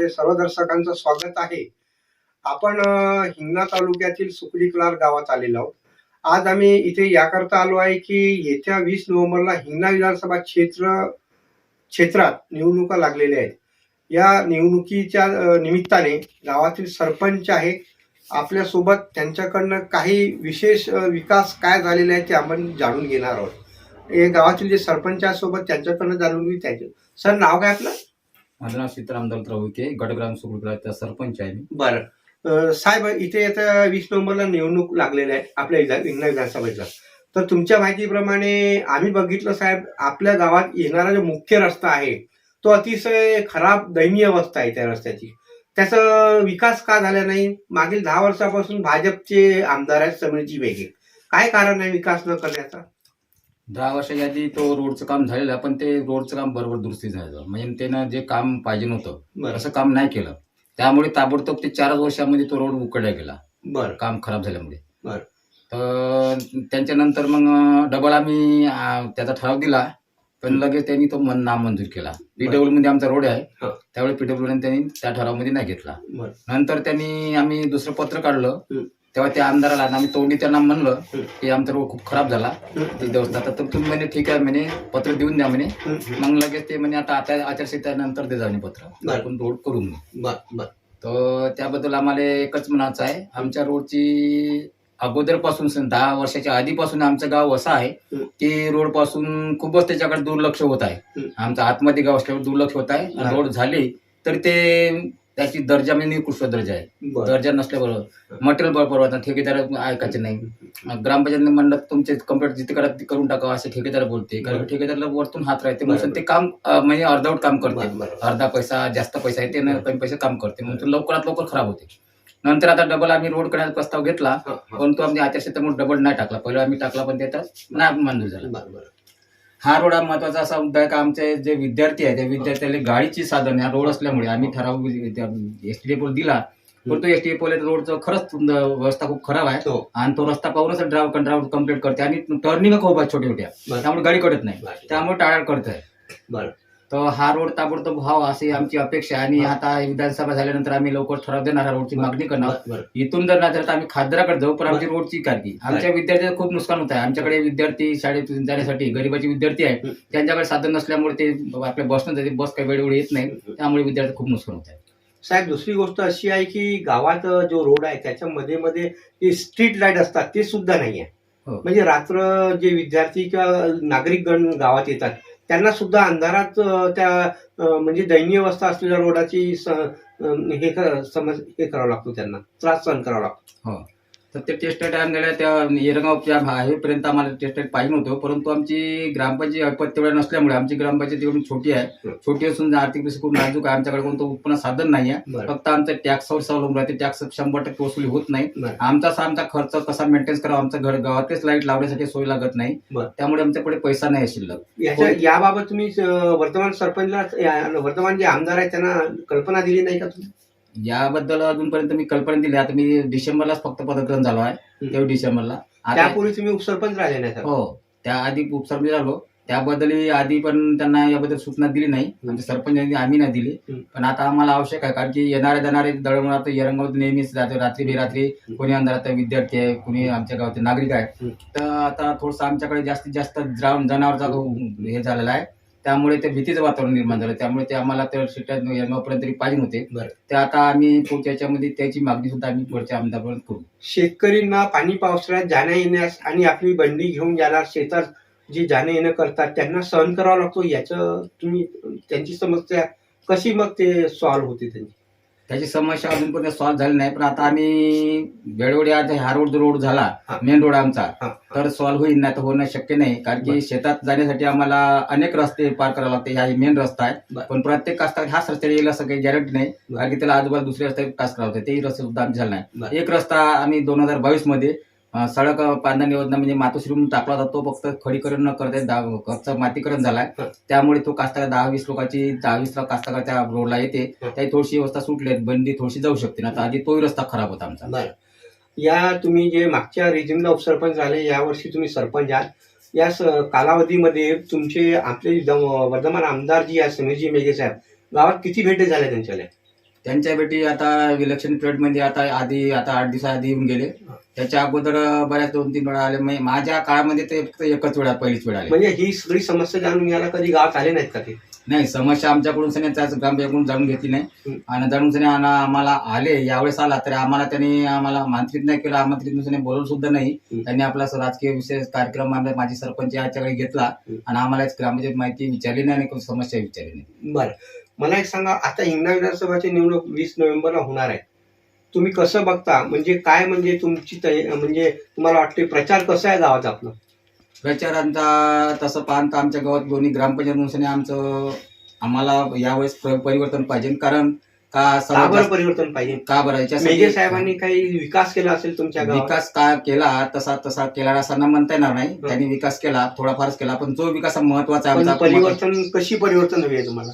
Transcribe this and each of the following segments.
मध्ये सर्व दर्शकांचं स्वागत आहे. आपण हिंगणा तालुक्यातील सुकडी कलार गावात आलेलो आहोत. आज आम्ही इथे याकरता आलो आहे की येत्या वीस नोव्हेंबरला हिंगणा विधानसभा क्षेत्र क्षेत्रात निवडणुका लागलेल्या आहेत. या निवडणुकीच्या निमित्ताने गावातील सरपंच आहे आपल्यासोबत त्यांच्याकडनं काही विशेष विकास काय झालेले आहे ते आपण जाणून घेणार आहोत. हे गावातील जे सरपंच आहे सोबत त्यांच्याकडनं जाणून घेऊ. त्यांचे सर नाव काय आपलं? माझं नाव सीताराम दौलतराव विखे गटग्राम सुकुलग्राचा सरपंच आहे मी. बरं. साहेब इथे आता वीस नोव्हेंबरला निवडणूक लागलेल्या आहे आपल्या विधान हिंगणा विधानसभेचा. तर तुमच्या माहितीप्रमाणे आम्ही बघितलं साहेब आपल्या गावात येणारा जो मुख्य रस्ता आहे तो अतिशय खराब दयनीय अवस्था आहे त्या रस्त्याची. त्याचा विकास का झाला नाही? मागील दहा वर्षापासून भाजपचे आमदार आहेत समीरजी वेगे काय कारण आहे विकास न करण्याचा? दहा वर्षाच्या आधी तो रोडचं काम झालेलं पण ते रोडचं काम बरोबर दुरुस्ती झालं म्हणजे त्यानं जे काम पाहिजे नव्हतं असं काम नाही केलं. त्यामुळे ताबडतोब ते चारच वर्षामध्ये तो रोड उकडला गेला. बरं. काम खराब झाल्यामुळे. बरं. तर त्यांच्यानंतर मग डबल आम्ही त्याचा ठराव दिला पण लगेच त्यांनी तो मन नामंजूर केला. पीडब्ल्यू मध्ये आमचा रोड आहे. त्यावेळी पीडब्ल्यू त्यांनी त्या ठरावामध्ये नाही घेतला. नंतर त्यांनी आम्ही दुसरं पत्र काढलं. तेव्हा त्या आमदाराला आम्ही तोंडी त्यांना म्हणलं. की आमचा रोड खूप खराब झाला. ते तर तुम्ही म्हणे ठीक आहे म्हणे पत्र देऊन द्या म्हणे. मग लगेच ते म्हणे आता आता आचारसंहितेनंतर दे जाणे पत्र. आपण रोड करून तर त्याबद्दल आम्हाला एकच म्हणायचं आहे आमच्या रोडची अगोदरपासून सन- दहा वर्षाच्या आधीपासून आमचं गाव असं आहे. की रोडपासून खूपच त्याच्याकडे दुर्लक्ष होत आहे. आमचं आतमध्ये गाव असल्यावर दुर्लक्ष होत आहे रोड झाली तर ते त्याची दर्जा म्हणजे निकृष्ट दर्जा आहे. बरं. दर्जा नसल्याबरोबर मटेरियल बरोबर ठेकेदार ऐकायचे नाही. ग्रामपंचायत म्हणलं तुमचे कंप्लीट जिथे करा ते करून टाका असे ठेकेदार बोलते. कारण बरं. ठेकेदारला वरतून हात राहते बरं. म्हणून ते काम अं, म्हणजे अर्धवट काम करते. बरं, बरं. अर्धा पैसा जास्त पैसा आहे ते न. कमी पैसे काम करते. म्हणून ते लवकरात लवकर खराब होते. नंतर आता डबल आम्ही रोड करण्याचा प्रस्ताव घेतला हा, हा. परंतु आम्ही आचारसंहितेमुळे डबल नाही टाकला. पहिला आम्ही टाकला पण त्याचा नाही मंजूर झाला. बरं बरं. हा रोड हा महत्त्वाचा असा मुद्दा आहे का आमचे जे विद्यार्थी आहे त्या विद्यार्थ्याला गाडीची साधन हा रोड असल्यामुळे आम्ही ठराव एस टी डेपोला दिला. परंतु एस टी डेपोला रोडचं खरंच व्यवस्था खूप खराब आहे. हो. आणि तो रस्ता पाहूनच ड्रायव्हर ड्रायव्हर कंप्लीट करते. आणि टर्निंग खूप आहे छोट्या छोट्या. त्यामुळे गाडी कडत नाही. त्यामुळे टाळाळ करत आहे बरं. तर हा रोड ताबडतोब व्हावा अशी आमची अपेक्षा आहे. आणि आता विधानसभा झाल्यानंतर आम्ही लवकर ठराव देणार हा रोडची मागणी करणार इथून जर नाही तर आम्ही खासदाराकडे जाऊ पण आमची रोडची कारकी आमच्या विद्यार्थ्यांचं खूप नुकसान होत आहे. आमच्याकडे विद्यार्थी शाळेत जाण्यासाठी गरीबाचे विद्यार्थी आहेत. त्यांच्याकडे साधन नसल्यामुळे ते आपल्या बसनं जाते बस काही वेळोवेळी येत नाही. त्यामुळे विद्यार्थी खूप नुकसान होत आहे. साहेब दुसरी गोष्ट अशी आहे की गावात जो रोड आहे त्याच्या मध्ये स्ट्रीट लाइट असतात ते सुद्धा नाही आहे हो. म्हणजे रात्र जे विद्यार्थी किंवा नागरिक गण गावात येतात त्यांना सुद्धा अंधारात त्या म्हणजे दयनीय अवस्था असलेल्या रोडाची स- हे समज हे करावं लागतो त्यांना त्रास सहन करावा लागतो. हो. तर ते टेस्ट टाइम गेल्या त्या येरगावच्या आहेपर्यंत आम्हाला टेस्ट पाहिजे नव्हतं. परंतु आमची ग्रामपंचायत ऐपत तेवढ्या नसल्यामुळे आमची ग्रामपंचायत एवढी छोटी आहे. हं. छोटी असून आर्थिक दृष्टी खूप नाजूक आहे. आमच्याकडे कोणतं उत्पन्न साधन नाही आहे फक्त आमचं टॅक्सवर अवलंबून राहते. टॅक्स शंभर टक्के वसुली होत नाही. आमचा आमचा खर्च कसा मेंटेन करावा? आमच्या घर गावातच लाइट लावण्यासाठी सोय लागत नाही. त्यामुळे आमच्याकडे पैसा नाही आहे शिल्लक. याबाबत तुम्ही वर्तमान सरपंचला वर्तमान जे आमदार आहेत त्यांना कल्पना दिली नाही का तुम्ही? याबद्दल अजूनपर्यंत मी कल्पना दिली आता मी डिसेंबरलाच फक्त पदग्रहण झालो आहे. तेव्हा डिसेंबरला. आता त्यापूर्वी तुम्ही उपसरपंच राहिले नाही हो त्याआधी उपसरपंच झालो. त्याबद्दल आधी पण त्यांना याबद्दल सूचना दिली नाही. म्हणजे सरपंचांनी आम्ही नाही दिली. पण आता आम्हाला आवश्यक आहे कारण की येणारे जाणारे दळण आता येरंगाव नेहमीच जाते रात्री बेरात्री. कोणी अंधारात विद्यार्थी आहे कोणी आमच्या गावाचे नागरिक आहे. हं. तर आता थोडंसं आमच्याकडे जास्तीत जास्त जनावरचा हे झालेला आहे. त्यामुळे ते भीतीचं वातावरण निर्माण झालं. त्यामुळे ते आम्हाला तर शिट्ट्या येरगावपर्यंत तरी पाहिजे होते. बरं. ते आता आम्ही पुढच्या याच्यामध्ये त्याची मागणी सुद्धा आम्ही पुढच्या आमदारपर्यंत करू. शेतकरींना पाणी पावसाळ्यात जाण्या येण्यास आणि आपली बंडी घेऊन जाणार शेतात जे जाणं येणं करतात त्यांना सहन करावा लागतो. याचं तुम्ही त्यांची समस्या कशी मग ते सॉल्व्ह होते त्यांची? त्याची समस्या अजूनपर्यंत सॉल्व्ह झाली नाही पण आता आम्ही वेळोवेळी आता हा रोड जो रोड झाला. मेन रोड आमचा तर सॉल्व्ह होईल नाही तर होणं शक्य नाही कारण. की शेतात जाण्यासाठी आम्हाला अनेक रस्ते पार करावे लागते हा मेन रस्ता आहे. पण प्रत्येक कास्ता हाच रस्त्याने येईल असं काही गॅरंटी नाही. कारण की त्याला आजूबाजू दुसरे रस्ते कास करावे लागते तेही रस्ते सुद्धा आमचे झाले नाही. एक रस्ता आम्ही दोन हजार बावीसमध्ये सडक बांधणी योजना म्हणजे मातोश्रीहून टाकला होता तो फक्त खडीकरण न करता दा- कच्चं मातीकरण झालाय. त्यामुळे तो कास्ताकार दहा वीस लोकांची दहा वीस लाख कास्ताकार त्या रोडला येते. त्याची थोडीशी व्यवस्था सुटली. बंदी थोडीशी जाऊ शकते ना आधी तोही रस्ता खराब होता आमचा या तुम्ही जे मागच्या रिजिनला उपसरपंच झाले यावर्षी तुम्ही सरपंच आहात या कालावधीमध्ये तुमचे आपले वर्धमान आमदार जी आहे समीरजी मेघे साहेब गावात किती भेटी झाल्या त्यांच्याकडे त्यांच्या बेटी आता इलेक्शन पिरियडमध्ये आता आधी आता आठ दिवसाआधी येऊन गेले. त्याच्या अगोदर बऱ्याच दोन तीन वेळा आले. म्हणजे माझ्या काळामध्ये ते फक्त एकच वेळा पहिलीच वेळ आले. म्हणजे ही सगळी समस्या जाणून घ्यायला कधी गावात आले नाहीत का ते? नाही समस्या आमच्याकडून सने त्याच ग्रामपंचायतकडून जाणून घेतली नाही. आणि जाणून सने आम्हाला आले यावेळेस आला तरी आम्हाला त्यांनी आम्हाला आमंत्रित नाही केलं आमंत्रित नसल्याने बोलवलं सुद्धा नाही. त्यांनी आपला राजकीय विषय कार्यक्रम माझी सरपंच याच्याकडे घेतला. आणि आम्हाला ग्रामपंचायत माहिती विचारली नाही आणि समस्या विचारली नाही. बरं. मला एक सांगा आता हिंगणा विधानसभाची निवडणूक वीस नोव्हेंबरला होणार आहे. तुम्ही कसं बघता? म्हणजे काय म्हणजे तुमची म्हणजे तुम्हाला वाटते प्रचार कसा आहे गावात आपलं? प्रचारांचा तसं पाहता आमच्या गावात दोन्ही ग्रामपंचायत आमचं आम्हाला यावेळेस परिवर्तन पाहिजे. कारण का जास्त- परिवर्तन पाहिजे? का बरं? याच्यासाठी साहेबांनी काही विकास केला असेल तुमच्या विकास का केला? तसा तसा केला असा न म्हणता येणार नाही. त्यांनी विकास केला थोडाफारच केला पण जो विकास महत्त्वाचा आहे परिवर्तन कशी परिवर्तन हवी आहे तुम्हाला?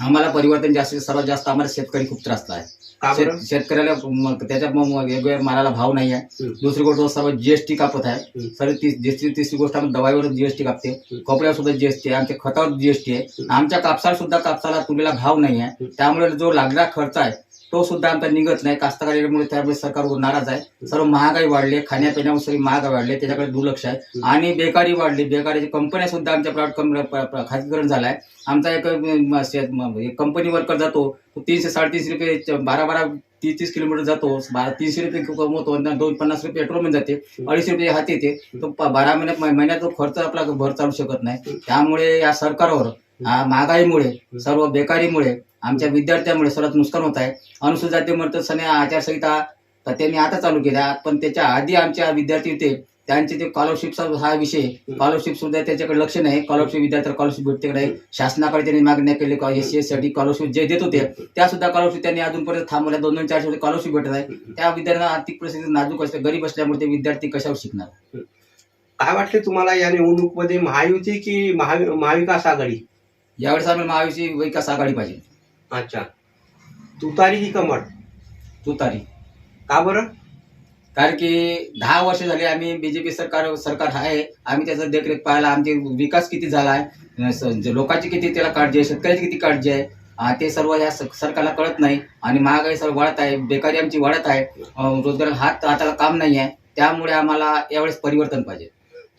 आम्हाला परिवर्तन जास्तीत सर्वात जास्त आम्हाला शेतकरी खूप त्रासला आहे का बरं शेत- शेतकऱ्याला मग मग वेगवेगळ्या मालाला भाव नाही आहे हं. दुसरी गोष्ट सर्व जीएसटी कापत आहे हं. सर्व तीस तिसरी तिसरी गोष्ट आम्ही दवाईवर जीएसटी कापते हं. कपड्यावर सुद्धा जीएसटी आहे आमच्या खतावर जीएसटी आहे हं. आमच्या कापसाला सुद्धा कापसाला तुरीला भाव नाही आहे हं. त्यामुळे जो लागणारा खर्च आहे तो सुद्धा आमचा निघत नाही. कास्तकारीमुळे त्यामुळे सरकारवर नाराज आहे. सर्व महागाई वाढली खाण्यापिण्यावर सगळी महागाई वाढली त्याच्याकडे दुर्लक्ष आहे. आणि बेकारी वाढली. बेकारीची कंपन्या सुद्धा आमच्या प्रायव्हेट खासगीकरण झालं झालाय. आमचा एक कंपनी वर्कर जातो. तीनशे साडेतीनशे रुपये बारा बारा तीस तीस किलोमीटर जातो. बारा तीनशे रुपये कमवतो. आणि दोन पन्नास रुपये पेट्रोलमध्ये जाते. अडीचशे रुपये हाती येते. तो बारा महिन्यात महिन्यात खर्च आपला भर चालू शकत नाही. त्यामुळे या सरकारवर महागाईमुळे सर्व बेकारीमुळे आमच्या विद्यार्थ्यांमुळे सर्वात नुकसान होत आहे. अनुसूचित जाती म्हणतात सने आचारसंहिता तर त्यांनी आता चालू केल्या. पण त्याच्या आधी आमच्या विद्यार्थी होते. त्यांचे ते स्कॉलरशिपचा हा विषय स्कॉलरशिप सुद्धा त्याच्याकडे लक्ष नाही. स्कॉलरशिप विद्यार्थ्याला स्कॉलरशिप भेटते का नाही? शासनाकडे त्यांनी मागण्या केली एस सी एससाठी स्कॉलरशिप जे देत होते त्या सुद्धा स्कॉलरशिप त्यांनी अजूनपर्यंत थांबवल्या. दोन दोन चारशे स्कॉलरशिप भेटत आहे त्या विद्यार्थ्यांना आर्थिक परिस्थिती नाजूक असते. गरीब असल्यामुळे ते विद्यार्थी कशावर शिकणार? काय वाटते तुम्हाला या निवडणूकमध्ये महायुती की महा- महाविकास आघाडी? यावेळेस आम्ही महाविषयी विकास आघाडी पाहिजे. अच्छा. तुतारी की कमळ. तुतारी. का बरं? कारण की दहा वर्ष झाली आम्ही बीजेपी सरकार सरकार आहे. आम्ही त्याचा देखरेख पाहायला आमचे विकास किती झाला आहे स- जे लोकांची किती त्याला काळजी आहे? शेतकऱ्याची किती काळजी आहे? आ, ते सर्व या स- सरकारला कळत नाही. आणि महागाई सर्व वाढत आहे. बेकारी आमची वाढत आहे. अ, रोजगार हात हाताला काम नाही आहे त्यामुळे आम्हाला यावेळेस परिवर्तन पाहिजे.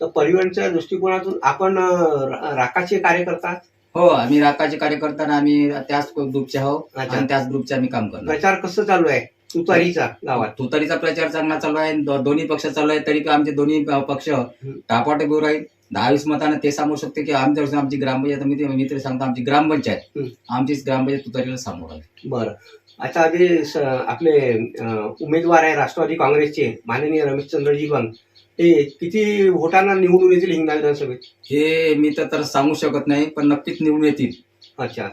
तर परिवहनच्या दृष्टिकोनातून आपण अं, रा- राकाचे कार्यकर्ता हो आम्ही राकाचे कार्यकर्ता आणि आम्ही त्याच ग्रुपचे आहो अच्छा. आणि त्याच ग्रुपचे आम्ही काम करणार. प्रचार कसं चालू आहे? तुतारीचा गावात. तुतारीचा प्रचार चांगला चालू आहे. दो- दोन्ही पक्ष चालू आहे तरी आमचे दोन्ही अ, पक्ष टापाटे बोर आहेत. दहा वीस मतानं ते सांगू शकते की आमच्या आमची ग्रामपंचायत मी ते- मी तरी सांगतो आमची ग्रामपंचायत. आमचीच ग्रामपंचायत तुतारीला सामोर आहे बरं. आता जे स- आपले अं, उमेदवार आहे राष्ट्रवादी काँग्रेसचे माननीय रमेशचंद्रजी बन ते किती वोटांना निवडून येतील हिंगणा विधानसभेत? हे मी तर तर सांगू शकत नाही पण नक्कीच निवडून येतील. अच्छा.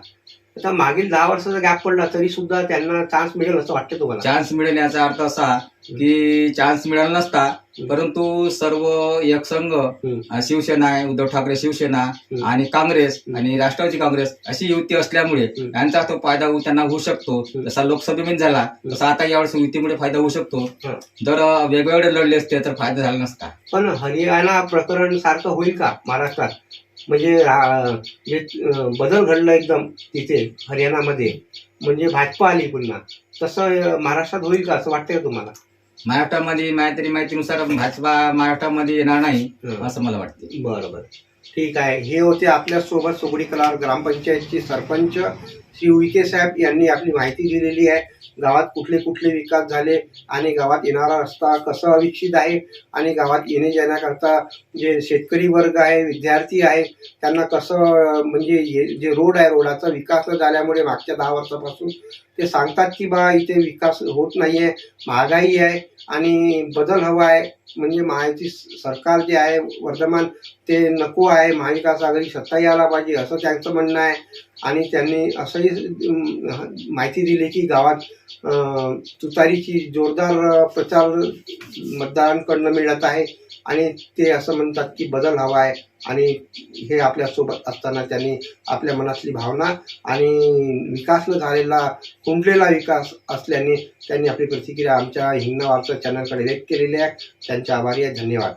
आता मागील दहा वर्षाचा गॅप पडला तरी सुद्धा त्यांना चान्स मिळेल असं वाटतं तुम्हाला चान्स मिळेल याचा अर्थ असा की चान्स मिळाला नसता परंतु सर्व एकसंघ हं. अ, शिवसेना आहे उद्धव ठाकरे शिवसेना. आणि काँग्रेस. आणि राष्ट्रवादी काँग्रेस अशी युती असल्यामुळे. यांचा तो फायदा त्यांना होऊ शकतो. जसा लोकसभेमध्ये झाला तसा आता यावेळेस युतीमुळे फायदा होऊ शकतो. जर वेगवेगळे लढले असते तर फायदा झाला नसता पण हरियाणा प्रकरण सारखं होईल का महाराष्ट्रात म्हणजे जे बदल घडला एकदम तिथे हरियाणामध्ये म्हणजे भाजपा आली पुन्हा. तसं महाराष्ट्रात होईल का असं वाटतंय का तुम्हाला? महाराष्ट्रामध्ये तरी माहितीनुसार भाजपा महाराष्ट्रामध्ये येणार नाही. असं मला वाटते बरं बरं. ठीक आहे. हे होते आपल्यासोबत सोगडी कलार ग्रामपंचायतचे सरपंच श्री उईके साहेब यांनी आपली माहिती दिलेली आहे. गावात कुठले कुठले विकास झाले आणि गावात येणारा रस्ता कसा अविकसित आहे आणि गावात येणे जाण्याकरता जे शेतकरी वर्ग आहे विद्यार्थी आहे त्यांना कसं म्हणजे जे रोड आहे रोडाचा विकास न झाल्यामुळे मागच्या दहा वर्षापासून ते सांगतात की बा इथे विकास होत नाही आहे महागाई आहे आणि बदल हवा आहे. म्हणजे महायुती सरकार जे आहे वर्तमान ते नको आहे महाविकास आघाडी सत्ता यायला पाहिजे असं त्यांचं म्हणणं आहे. आणि त्यांनी असंही माहिती दिली की गावात तुतारीची जोरदार प्रचार मतदारांकडनं मिळत आहे. आणि ते असं म्हणतात की बदल हवा आहे. आणि हे आपल्यासोबत असताना त्यांनी आपल्या मनातली भावना आणि विकास न झालेला खुंटलेला विकास असल्याने त्यांनी आपली प्रतिक्रिया आमच्या हिंगणा वार्ता चॅनलकडे व्यक्त केलेली आहे. त्यांचे आभारी आहे. धन्यवाद.